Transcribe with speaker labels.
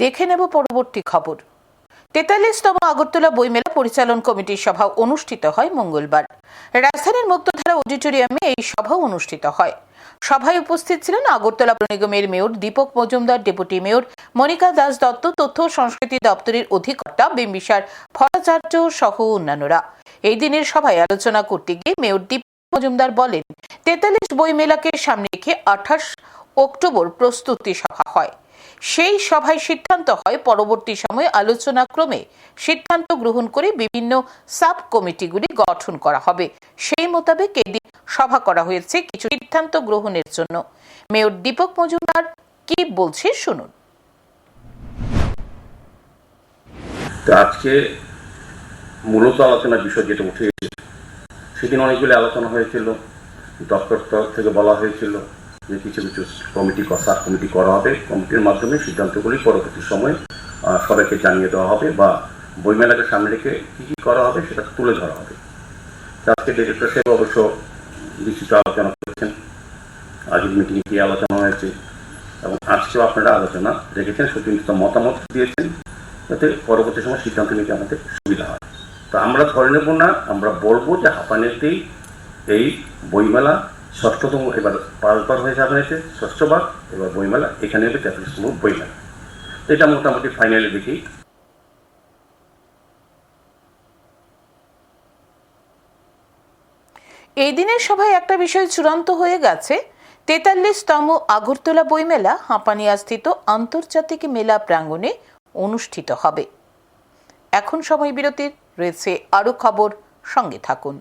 Speaker 1: দেখে নেব পরবর্তী খবর। তেতাল্লিশতম আগরতলা বইমেলা পরিচালন কমিটির সভা অনুষ্ঠিত হয় মঙ্গলবার। রাজধানীর মুক্তধারা অডিটোরিয়ামে এই সভা অনুষ্ঠিত হয়। সভায় উপস্থিত ছিলেন আগরতলা নিগমের mayor Dipak Majumdar, deputy mayor Monika Das Dutta, তথ্য সংস্কৃতি দপ্তরের অধিকর্তা বিম্বিসার ভট্টাচার্য সহ অন্যান্যরা। এই দিনের সভায় আলোচনা করতে গিয়ে মেয়র দীপক মজুমদার বলেন, তেতাল্লিশ বইমেলাকে সামনে রেখে আঠাশ অক্টোবর প্রস্তুতি সভা হয়। সেই সভায় সিদ্ধান্ত হয় পরবর্তী সময়ে আলোচনা ক্রমে সিদ্ধান্ত গ্রহণ করে বিভিন্ন সাব কমিটিগুলি গঠন করা হবে। সেই মোতাবেক এদিন সভা করা হয়েছে কিছু সিদ্ধান্ত গ্রহণের জন্য। মেয়র দীপক মজুমদার, কি বলছে শুনুন।
Speaker 2: আজকে মূলত আলোচনার বিষয় যেটা উঠে সেদিন অনেকগুলি আলোচনা হয়েছিল, দপ্তর তরফ থেকে বলা হয়েছিল। যে কিছু কিছু কমিটি সাব কমিটি করা হবে। কমিটির মাধ্যমে সিদ্ধান্তগুলি পরবর্তী সময় সবাইকে জানিয়ে দেওয়া হবে বা বইমেলাকে সামনে রেখে কী কী করা হবে সেটা তুলে ধরা হবে। আজকে ডিরেক্টর সাহেব অবশ্য বিস্তৃত আলোচনা করেছেন। আজকের মিটিংয়ে কী আলোচনা হয়েছে এবং আজকেও আপনারা আলোচনা রেখেছেন সুচিন্তিত মতামত দিয়েছেন যাতে পরবর্তী সময় সিদ্ধান্ত নিতে আমাদের সুবিধা হয়। তো আমরা ধরে নেব না, আমরা বলব যে হাঁপানিতেই এই বইমেলা ষষ্ঠতম, এবার পাঁচবার হয়ে যাবে এতে, ষষ্ঠবার, এবার বইমেলা, এখানে হবে তেতাল্লিশতম বইমেলা। এটা মোটামুটি ফাইনালি দেখি
Speaker 1: এই দিনের সভায় একটা বিষয় চূড়ান্ত হয়ে গেছে, তেতাল্লিশতম আগরতলা বইমেলা হাঁপানিয়াস্থিত আন্তর্জাতিক মেলা প্রাঙ্গণে অনুষ্ঠিত হবে। এখন সময় বিরতির, রয়েছে আরও খবর, সঙ্গে থাকুন।